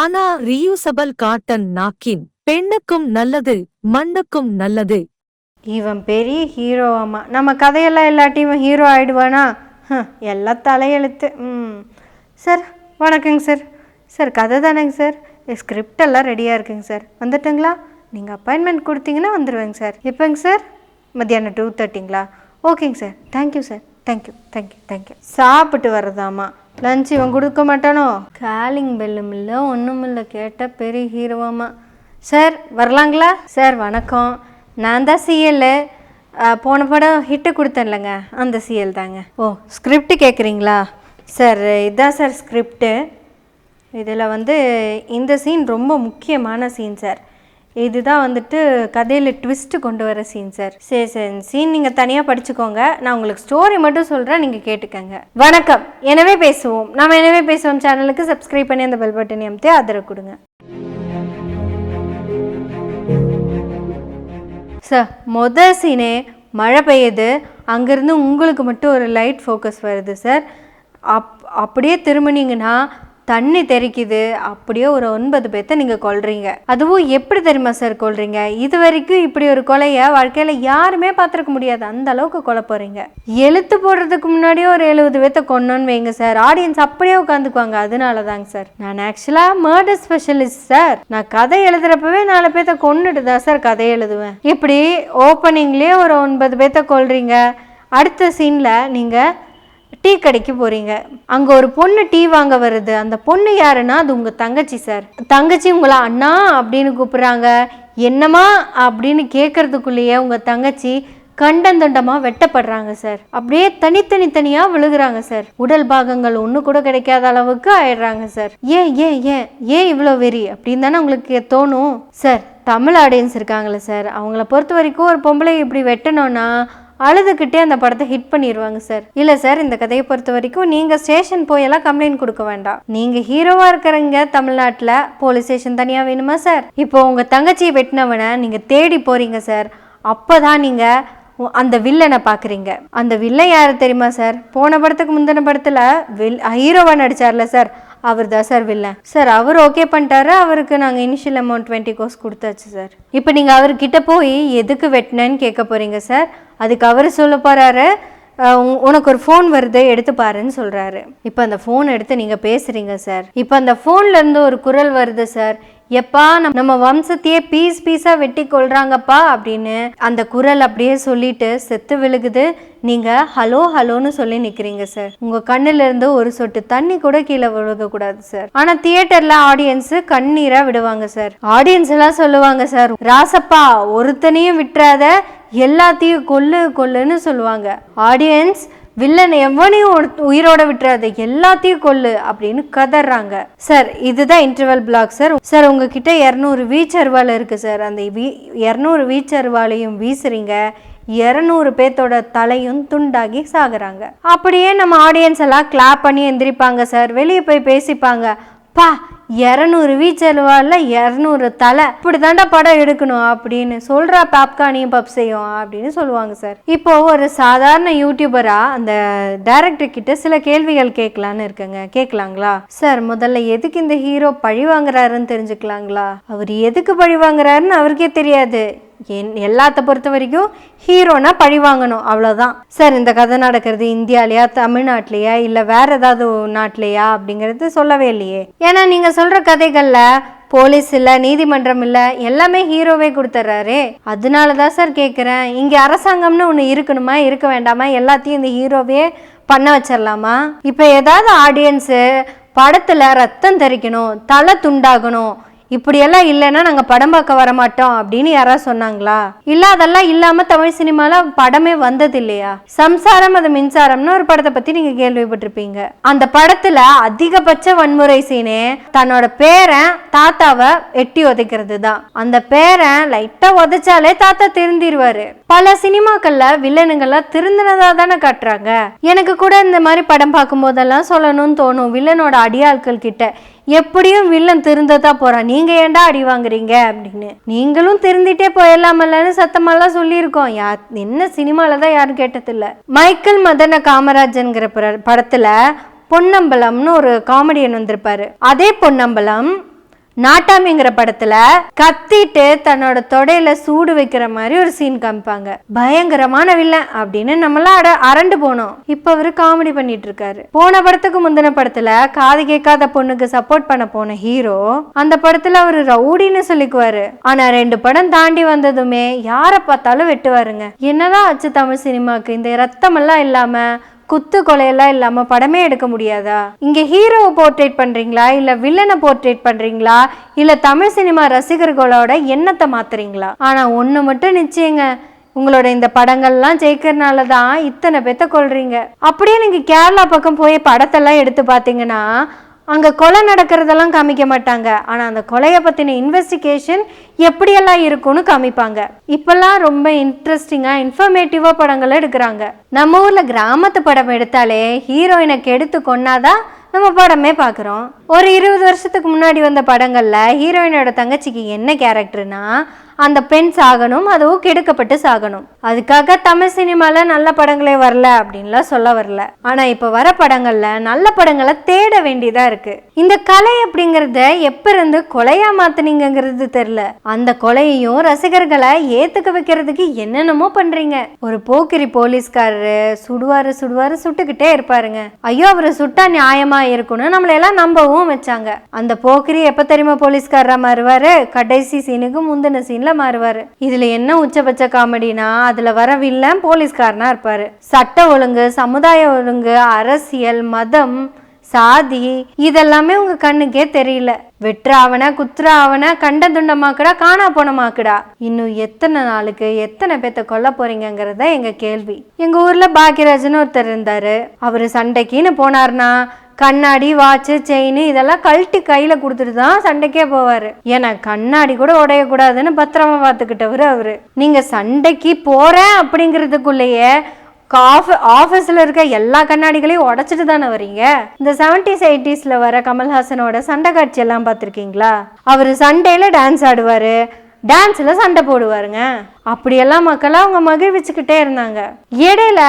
ஆனா reusable cotton நாக்கின் பெண்ணுக்கும் நல்லது மண்ணுக்கும் நல்லது. இவன் பெரிய ஹீரோவாமா நம்ம கதையெல்லாம் இல்லாட்டி ஹீரோ ஆயிடுவானா? எல்லாம் தலையெழுத்து. ம். சார் வணக்கங்க சார். சார் கதை தானேங்க சார். ஸ்கிரிப்ட் எல்லாம் ரெடியாக இருக்குங்க சார். வந்துட்டுங்களா? நீங்கள் அப்பாயின்மெண்ட் கொடுத்தீங்கன்னா வந்துடுவேங்க சார். எப்போங்க சார். மத்தியானம் டூ தேர்ட்டிங்களா ஓகேங்க sir. Thank you sir thank you thank you thank you சாப்பிட்டு வர்றதாம்மா. லஞ்ச் இவன் கொடுக்க மாட்டானோ? காலிங் பெல்லும் இல்லை ஒன்றும் இல்லை கேட்டால் பெரிய ஹீரோவாமா சார் வரலாங்களா? சார் வணக்கம். நான் தான் சிஎல் போன படம் ஹிட்டு கொடுத்தேன்லங்க. அந்த சிஎல் தாங்க. ஓ ஸ்கிரிப்ட் கேட்குறீங்களா சார் இதுதான் சார் ஸ்கிரிப்டு இதில் வந்து இந்த சீன் ரொம்ப முக்கியமான சீன் சார் இதுதான் வந்துட்டு கதையில் ட்விஸ்ட்டு கொண்டு வர சீன் சார் சரி சரி சீன் நீங்கள் தனியாக படிச்சுக்கோங்க. நான் உங்களுக்கு ஸ்டோரி மட்டும் சொல்கிறேன் நீங்கள் கேட்டுக்கங்க. வணக்கம். எனவே பேசுவோம். நம்ம எனவே பேசுவோம். சேனலுக்கு சப்ஸ்கிரைப் பண்ணி அந்த பெல் பட்டனை அமைத்து ஆதரவு கொடுங்க. சார் மொத சீனே மழை பெய்யுது. அங்கேருந்து உங்களுக்கு மட்டும் ஒரு லைட் ஃபோக்கஸ் வருது சார் அப் அப்படியே திரும்பினீங்கன்னா தண்ணி தெறிக்குது அப்படியே ஒரு ஒன்பது பேர்த்த நீங்கள் கொள்றீங்க அதுவும் எப்படி தெரியுமா சார் கொள்றீங்க இது வரைக்கும் இப்படி ஒரு கொலையை வாழ்க்கையில் யாருமே பார்த்துருக்க முடியாது. அந்த அளவுக்கு கொலை போகிறீங்க எழுத்து போடுறதுக்கு முன்னாடியே ஒரு எழுபது பேர்த்த கொண்டோன்னு வைங்க சார் ஆடியன்ஸ் அப்படியே உட்காந்துக்குவாங்க. அதனால தாங்க சார் நான் ஆக்சுவலாக மர்டர் ஸ்பெஷலிஸ்ட் சார் நான் கதை எழுதுறப்பவே நாலு பேர்த்த கொண்டுட்டு தான் சார் கதை எழுதுவேன். இப்படி ஓப்பனிங்லேயே ஒரு ஒன்பது பேர்த்த கொள்றீங்க அடுத்த சீனில் நீங்கள் டீ கடைக்கு போறீங்க. அங்க ஒரு பொண்ணு டீ வாங்க வருது. அந்த பொண்ணு யாருன்னா அது உங்க தங்கச்சி சார். தங்கச்சி உங்களை அண்ணா அப்படின்னு கூப்பிடுறாங்க. என்னம்மா அப்படின்னு கேட்கறதுக்குள்ளேயே உங்க தங்கச்சி கண்டந்தண்டமாக வெட்டப்படுறாங்க சார். அப்படியே தனித்தனி தனியாக விழுகிறாங்க சார். உடல் பாகங்கள் ஒன்று கூட கிடைக்காத அளவுக்கு ஆயிடுறாங்க சார். ஏன் ஏன் ஏன் ஏன் இவ்வளோ வெறி? அப்படின்னு தானே உங்களுக்கு தோணும். சார் தமிழ் ஆடியன்ஸ் இருக்காங்களே சார். அவங்கள பொறுத்த வரைக்கும் ஒரு பொம்பளை இப்படி வெட்டணும்னா அழுதுகிட்டே அந்த படத்தை ஹிட் பண்ணிடுவாங்க சார். இல்லை சார் இந்த கதையை பொறுத்த வரைக்கும் நீங்கள் ஸ்டேஷன் போயெல்லாம் கம்ப்ளைண்ட் கொடுக்க வேண்டாம். நீங்கள் ஹீரோவாக இருக்கிறவங்க தமிழ்நாட்டில் போலீஸ் ஸ்டேஷன் தனியாக வேணுமா சார்? இப்போ உங்கள் தங்கச்சியை வெட்டினவனை நீங்கள் தேடி போகிறீங்க சார். அப்போ தான் நீங்கள் அந்த வில்லனை பார்க்குறீங்க அந்த வில்லன் யார் தெரியுமா சார்? போன படத்துக்கு முந்தின படத்தில் வில் ஹீரோவாக நடிச்சார்ல சார். அவர் தான் சார் வில்லன் சார் அவர் ஓகே பண்ணிட்டாரு. அவருக்கு நாங்கள் இனிஷியல் அமௌண்ட் டுவெண்ட்டி கோர்ஸ் கொடுத்தாச்சு சார். இப்போ நீங்கள் அவர்கிட்ட போய் எதுக்கு வெட்டினேன்னு கேட்க போகிறீங்க சார்? அதுக்கு அவர் சொல்ல போகிறாரு உனக்கு ஒரு ஃபோன் வருது எடுத்து பாருன்னு சொல்கிறாரு இப்போ அந்த ஃபோன் எடுத்து நீங்கள் பேசுகிறீங்க சார். இப்போ அந்த ஃபோன்லேருந்து ஒரு குரல் வருது சார். எப்பா நம் நம்ம வம்சத்தையே பீஸ் பீஸாக வெட்டி கொள்றாங்கப்பா அப்படின்னு அந்த குரல் அப்படியே சொல்லிட்டு செத்து விழுகுது. நீங்கள் ஹலோ ஹலோன்னு சொல்லி நிற்கிறீங்க சார். உங்கள் கண்ணுல இருந்து ஒரு சொட்டு தண்ணி கூட கீழே விழுகக்கூடாது சார். ஆனால் தியேட்டரில் ஆடியன்ஸு கண்ணீராக விடுவாங்க சார். ஆடியன்ஸ் எல்லாம் சொல்லுவாங்க சார். ராசப்பா ஒருத்தனையும் விட்டுறாத எல்லாத்தையும் கொல்லு கொல்லுன்னு சொல்லுவாங்க. ஆடியன்ஸ் வில்லன் எவனையும் ஒரு- உயிரோட விட்டுறாத எல்லாத்தையும் கொல்லு அப்படின்னு கதறாங்க. சார் இதுதான் இன்டர்வல் பிளாக் சார். சார் உங்ககிட்ட இரநூறு வீச்சர்வால் இருக்கு சார். அந்த வீ இரநூறு வீச்சருவாலையும் வீசுறீங்க. இரநூறு பேர்த்தோட தலையும் துண்டாகி சாகுறாங்க. அப்படியே நம்ம ஆடியன்ஸ் எல்லாம் கிளாப் பண்ணி எந்திரிப்பாங்க சார். வெளியே போய் பேசிப்பாங்க. பா இரநூறு வீச்சருவால இரநூறு தலை. இப்படி தாண்டா படம் எடுக்கணும் அப்படின்னு சொல்கிறா பாப்கானியும் பப்ஸையும் அப்படின்னு சொல்லுவாங்க சார். இப்போ ஒரு சாதாரண யூடியூபரா அந்த டைரக்டர் கிட்ட சில கேள்விகள் கேட்கலான்னு இருக்கேங்க. கேட்கலாங்களா? சார் முதல்ல எதுக்கு இந்த ஹீரோ பழி வாங்குறாருன்னு தெரிஞ்சுக்கலாங்களா? அவர் எதுக்கு பழி வாங்குறாருன்னு அவருக்கே தெரியாது. என் எல்லாத்த பொறுத்த வரைக்கும் ஹீரோனா பழி வாங்கணும் அவ்வளோதான் சார் இந்த கதை நடக்கிறது இந்தியாலையா தமிழ்நாட்டிலையா இல்லை வேற ஏதாவது நாட்டிலையா அப்படிங்கிறது சொல்லவே இல்லையே. ஏன்னா நீங்கள் சொல்கிற கதைகளில் போலீஸ் இல்லை நீதிமன்றம் இல்லை எல்லாமே ஹீரோவே கொடுத்துட்றாரு அதனால தான் சார் கேட்குறேன் இங்கே அரசாங்கம்னு ஒன்று இருக்கணுமா இருக்க வேண்டாமா? எல்லாத்தையும் இந்த ஹீரோவே பண்ண வச்சிடலாமா இப்போ ஏதாவது ஆடியன்ஸு படத்தில் ரத்தம் தெரிக்கணும் தலை துண்டாகணும் இப்படியெல்லாம் இல்லைன்னா நாங்கள் படம் பார்க்க வர மாட்டோம் அப்படின்னு யாராவது சொன்னாங்களா? இல்லை அதெல்லாம் இல்லாமல் தமிழ் சினிமாவில் படமே வந்தது இல்லையா சம்சாரம் அது மின்சாரம்னு ஒரு படத்தை பற்றி நீங்கள் கேள்விப்பட்டிருப்பீங்க. அந்த படத்தில் அதிகபட்ச வன்முறை சீனே தன்னோட பேரன் தாத்தாவை எட்டி உதைக்கிறது தான் அந்த பேரன் லைட்டாக உதைச்சாலே தாத்தா திருந்திடுவாரு பல சினிமாக்கள்ல வில்லனுங்கள்லாம் திருந்தினதா தானே காட்டுறாங்க. எனக்கு கூட இந்த மாதிரி படம் பார்க்கும்போதெல்லாம் சொல்லணும்னு தோணும். வில்லனோட அடியாட்கள் கிட்ட எப்படியும் வில்லன் திருந்ததா போகிறான் நீங்கள் ஏன்டா அடி வாங்குறீங்க? அப்படின்னு. நீங்களும் திருந்திட்டே போயிடலாமல்லன்னு சத்தமெல்லாம் சொல்லியிருக்கோம். யா என்ன சினிமாவில் தான் யாரும் கேட்டதில்ல. மைக்கேல் மதன காமராஜன்கிற பட- பொன்னம்பலம்னு ஒரு காமெடியன் வந்திருப்பாரு. அதே பொன்னம்பலம் நாட்டாமிங்கிற படத்துல கத்திட்டு தன்னோட தொடையில சூடு வைக்கிற மாதிரி ஒரு சீன் காமிப்பாங்க. பயங்கரமான வில்லன் அப்படின்னு நம்மளாம் அட அரண்டு போனோம். இப்ப அவரு காமெடி பண்ணிட்டு இருக்காரு. போன படத்துக்கு முந்தின படத்துல காது கேட்காத பொண்ணுக்கு சப்போர்ட் பண்ண போன ஹீரோ அந்த படத்துல அவரு ரவுடின்னு சொல்லிக்குவாரு. ஆனா ரெண்டு படம் தாண்டி வந்ததுமே யாரை பார்த்தாலும் வெட்டுவாருங்க. என்னதான் ஆச்சு தமிழ் சினிமாக்கு இந்த ரத்தமெல்லாம் இல்லாம குத்து கொலையெல்லாம் இல்லாமல் படமே எடுக்க முடியாதா? இங்கே ஹீரோவை போர்ட்ரேட் பண்ணுறீங்களா இல்லை வில்லனை போர்ட்ரேட் பண்ணுறீங்களா இல்லை தமிழ் சினிமா ரசிகர்களோட எண்ணத்தை மாத்துறீங்களா? ஆனால் ஒன்று மட்டும் நிச்சயங்க. உங்களோட இந்த படங்கள்லாம் ஜெயிக்கிறனால தான் இத்தனை பேத்த கொள்றீங்க அப்படியே நீங்கள் கேரளா பக்கம் போய் படத்தெல்லாம் எடுத்து பார்த்தீங்கன்னா அங்கே கொலை நடக்கிறதெல்லாம் காமிக்க மாட்டாங்க. ஆனால் அந்த கொலையை பற்றின இன்வெஸ்டிகேஷன் எப்படியெல்லாம் இருக்கும்னு காமிப்பாங்க. இப்போல்லாம் ரொம்ப இன்ட்ரெஸ்டிங்காக இன்ஃபர்மேட்டிவாக படங்கள் எடுக்கிறாங்க. நம்ம ஊரில் கிராமத்து படம் எடுத்தாலே ஹீரோயினை கெடுத்து கொன்னாதான் நம்ம படமே பார்க்குறோம். ஒரு இருபது வருஷத்துக்கு முன்னாடி வந்த படங்களில் ஹீரோயினோட தங்கச்சிக்கு என்ன கேரக்டர்னா அந்த பெண் சாகணும் அதுவும் கெடுக்கப்பட்டு சாகணும். அதுக்காக தமிழ் சினிமாவில் நல்ல படங்களே வரல அப்படின்லாம் சொல்ல வரல. ஆனால் இப்போ வர படங்களில் நல்ல படங்களை தேட வேண்டியதாக இருக்குது இந்த கலை அப்படிங்கிறத எப்போ இருந்து கொலையா மாத்துனீங்கங்கிறது தெரில அந்த கொலையையும் ரசிகர்களை ஏற்றுக்க வைக்கிறதுக்கு என்னென்னமோ பண்ணுறீங்க ஒரு போக்கிரி போலீஸ்காரரு சுடுவாரு சுடுவாரு சுட்டுக்கிட்டே இருப்பாருங்க. ஐயோ அவரை சுட்டா நியாயமாக இருக்கும்னு நம்மளை எல்லாம் நம்பவும் வச்சாங்க. அந்த போக்கிரி எப்போ தெரியுமா போலீஸ்காரராக மாறுவார்? கடைசி சீனுக்கு முந்தின சீன்ல மாறுவாரு. இதுல என்ன உச்சபட்ச காமெடினா அதுல வர வில்லன் போலீஸ்காரனா இருப்பாரு. சட்ட ஒழுங்கு சமுதாய ஒழுங்கு அரசியல் மதம் சாதி இதெல்லாமே உங்க கண்ணுக்கே தெரியல. வெற்ற அவன குத்துற அவன கண்ட துண்டமாக்குடா காணா போனமாக்குடா. இன்னும் எத்தனை நாளுக்கு எத்தனை பேத்த கொல்ல போறீங்கிறத எங்க கேள்வி. எங்க ஊர்ல பாக்கியராஜன் ஒருத்தர் இருந்தாரு. அவரு சண்டைக்குன்னு போனார்னா கண்ணாடி வாட்சு செயின் இதெல்லாம் கழட்டி கையில் கொடுத்துட்டு தான் சண்டைக்கே போவார். ஏன்னா கண்ணாடி கூட உடையக்கூடாதுன்னு பத்திரமா பார்த்துக்கிட்டவர் அவர். நீங்கள் சண்டைக்கு போகிறேன் அப்படிங்கிறதுக்குள்ளேயே காஃப ஆஃபீஸில் இருக்க எல்லா கண்ணாடிகளையும் உடச்சிட்டு தானே வரீங்க? இந்த செவன்டிஸ் எயிட்டிஸில் வர கமல்ஹாசனோட சண்டை காட்சி எல்லாம் பார்த்துருக்கீங்களா? அவர் சண்டையில் டான்ஸ் ஆடுவார். டான்ஸில் சண்டை போடுவாருங்க. அப்படியெல்லாம் மக்களாக அவங்க மகிழ்விச்சுக்கிட்டே இருந்தாங்க. இடையில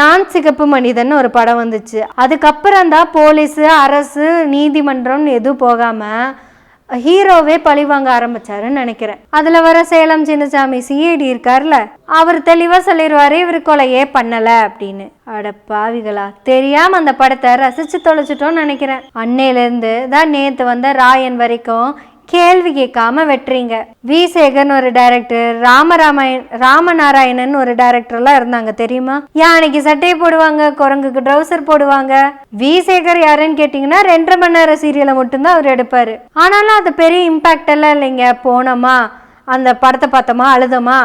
நான் சிகப்பு மனிதன் ஒரு படம் வந்துச்சு. அதுக்கப்புறம் தான் போலீஸு அரசு நீதிமன்றம்னு எதுவும் போகாமல் ஹீரோவே பழி வாங்க ஆரம்பிச்சாருன்னு நினைக்கிறேன். அதுல வர சேலம் சின்னசாமி சிஐடி இருக்கார்ல அவர் தெளிவா சொல்லிடுவாரு இவர் கொலையே பண்ணல அப்படின்னு. அட பாவிகளா தெரியாம அந்த படத்தை ரசிச்சு தொலைச்சிட்டோம்னு நினைக்கிறேன். அன்னையிலேருந்து தான் நேத்து வந்த ராயன் வரைக்கும் கேள்வி கேட்காம வெட்டுறீங்க. வி. சேகர்னு ஒரு டைரக்டர் ராமராமாயண் ராமநாராயணன் ஒரு டைரக்டர்லாம் இருந்தாங்க தெரியுமா? யானைக்கு சட்டையை போடுவாங்க குரங்குக்கு ட்ரௌசர் போடுவாங்க? வி. சேகர் யாருன்னு கேட்டிங்கன்னா ரெண்டரை மணி நேரம் சீரியலை மட்டும்தான் அவர் எடுப்பார். ஆனாலும் அது பெரிய இம்பேக்ட் எல்லாம் இல்லைங்க. போனோமா? அந்த படத்தை பார்த்தோமா? அழுதோமா?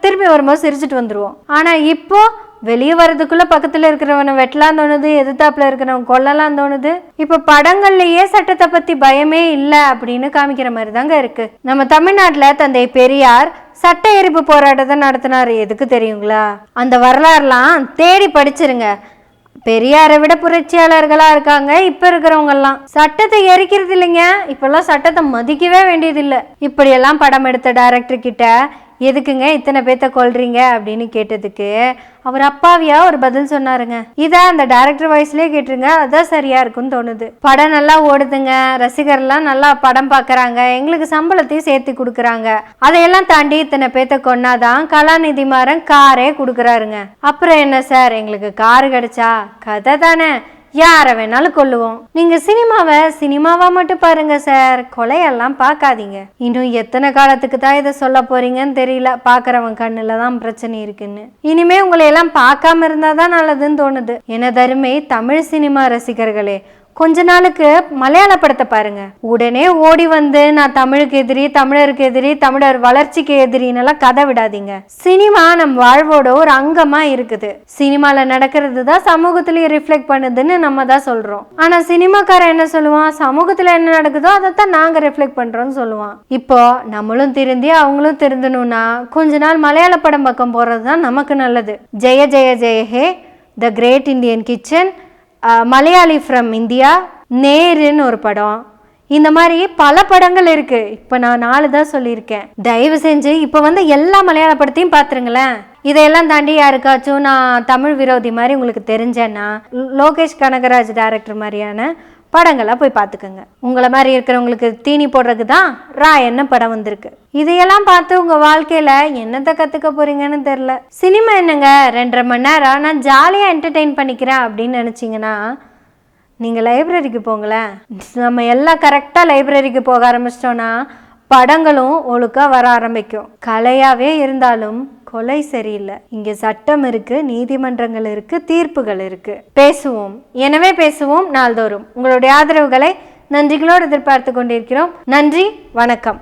திரும்பி வரும்போது சிரிச்சிட்டு வந்துடுவோம் ஆனால் இப்போது வெளியே வர்றதுக்குள்ள பக்கத்துல இருக்கிறவனை வெட்டலாம் தோணுது எதிர்த்தாப்புல இருக்கிறவன் கொல்லலாம் தோணுது. இப்ப படங்கள்லயே சட்டத்தை பத்தி பயமே இல்லை அப்படின்னு காமிக்கிற மாதிரி தாங்க இருக்கு. நம்ம தமிழ்நாட்டுல தந்தை பெரியார் சட்ட எரிப்பு போராட்டத்தை நடத்தினாரு. எதுக்கு தெரியுங்களா? அந்த வரலாறுலாம் தேடி படிச்சிருங்க. பெரியாரை விட புரட்சியாளர்களா இருக்காங்க இப்ப இருக்கிறவங்கெல்லாம். சட்டத்தை எரிக்கிறது இல்லைங்க. இப்பெல்லாம் சட்டத்தை மதிக்கவே வேண்டியது இப்படியெல்லாம் படம் எடுத்த டைரக்டர் கிட்ட எதுக்குங்க இத்தனை பேத்த கொள்றீங்க அப்படின்னு கேட்டதுக்கு அவர் அப்பாவியா ஒரு பதில் சொன்னாருங்க. இதான் அந்த டைரக்டர் வாய்ஸ்லயே கேட்டுருங்க அதான் சரியா இருக்கும்னு தோணுது. படம் நல்லா ஓடுதுங்க ரசிகர்லாம் நல்லா படம் பார்க்குறாங்க எங்களுக்கு சம்பளத்தையும் சேர்த்து கொடுக்குறாங்க. அதையெல்லாம் தாண்டி இத்தனை பேத்த கொன்னாதான் கலாநிதி மாறன் காரே கொடுக்குறாருங்க. அப்புறம் என்ன சார் எங்களுக்கு காரு கிடைச்சா? கதை தானே. யாரை வேணாலும் கொள்ளுவோம் நீங்க சினிமாவை சினிமாவா மட்டும் பாருங்க சார் கொலையெல்லாம் பார்க்காதீங்க. இன்னும் எத்தனை காலத்துக்கு தான் இதை சொல்ல போறீங்கன்னு தெரியல. பாக்குறவன் கண்ணுல தான் பிரச்சனை இருக்குன்னு. இனிமே உங்களை எல்லாம் பார்க்காம இருந்தாதான் நல்லதுன்னு தோணுது. எனதருமை தமிழ் சினிமா ரசிகர்களே கொஞ்ச நாளுக்கு மலையாள படத்தை பாருங்க. உடனே ஓடி வந்து நான் தமிழுக்கு எதிரி தமிழருக்கு எதிரி தமிழர் வளர்ச்சிக்கு எதிரின்னெல்லாம் கதை விடாதீங்க. சினிமா நம் வாழ்வோட ஒரு அங்கமா இருக்குது. சினிமால நடக்கிறது தான் சமூகத்திலயும் ரிஃப்ளெக்ட் பண்ணுதுன்னு நம்ம தான் சொல்றோம். ஆனா சினிமாக்காரன் என்ன சொல்லுவான்? சமூகத்துல என்ன நடக்குதோ அதைத்தான் நாங்க ரிஃப்ளெக்ட் பண்றோம்னு சொல்லுவான். இப்போ நம்மளும் திருந்தி அவங்களும் திருந்தணும்னா கொஞ்ச நாள் மலையாள படம் பக்கம் போறது தான் நமக்கு நல்லது. Jaya Jaya Jaya Hey the great Indian kitchen. Malayali from India நேருன்னு ஒரு படம். இந்த மாதிரி பல படங்கள் இருக்கு. இப்போ நான் நாலு தான் சொல்லியிருக்கேன். தயவு செஞ்சு இப்போ வந்து எல்லா மலையாள படத்தையும் பார்த்துருங்களேன் இதையெல்லாம் தாண்டி யாருக்காச்சும் நான் தமிழ் விரோதி மாதிரி உங்களுக்கு தெரிஞ்சேன்னா லோகேஷ் கனகராஜ் டைரக்டர் மாதிரியான படங்களை போய் பார்த்துக்கோங்க. உங்களை மாதிரி இருக்கிறவங்களுக்கு தீனி போடுறதுக்கு தான் ரா என்ன படம் வந்திருக்கு. இதையெல்லாம் பார்த்து உங்கள் வாழ்க்கையில் என்னத்தை கற்றுக்க போறீங்கன்னு தெரில சினிமா என்னங்க? ரெண்டரை மணி நேரம் நான் ஜாலியாக என்டர்டெயின் பண்ணிக்கிறேன் அப்படின்னு நினச்சிங்கன்னா நீங்கள் லைப்ரரிக்கு போங்களேன். நம்ம எல்லாம் கரெக்டாக லைப்ரரிக்கு போக ஆரம்பிச்சிட்டோன்னா படங்களும் ஒழுக்காக வர ஆரம்பிக்கும். கலையாகவே இருந்தாலும் கொலை சரியில்லை. இங்கே சட்டம் இருக்கு நீதிமன்றங்கள் இருக்கு தீர்ப்புகள் இருக்கு. பேசுவோம். எனவே பேசுவோம் நாள்தோறும். உங்களுடைய ஆதரவுகளை நன்றிகளோடு எதிர்பார்த்து கொண்டிருக்கிறோம். நன்றி வணக்கம்.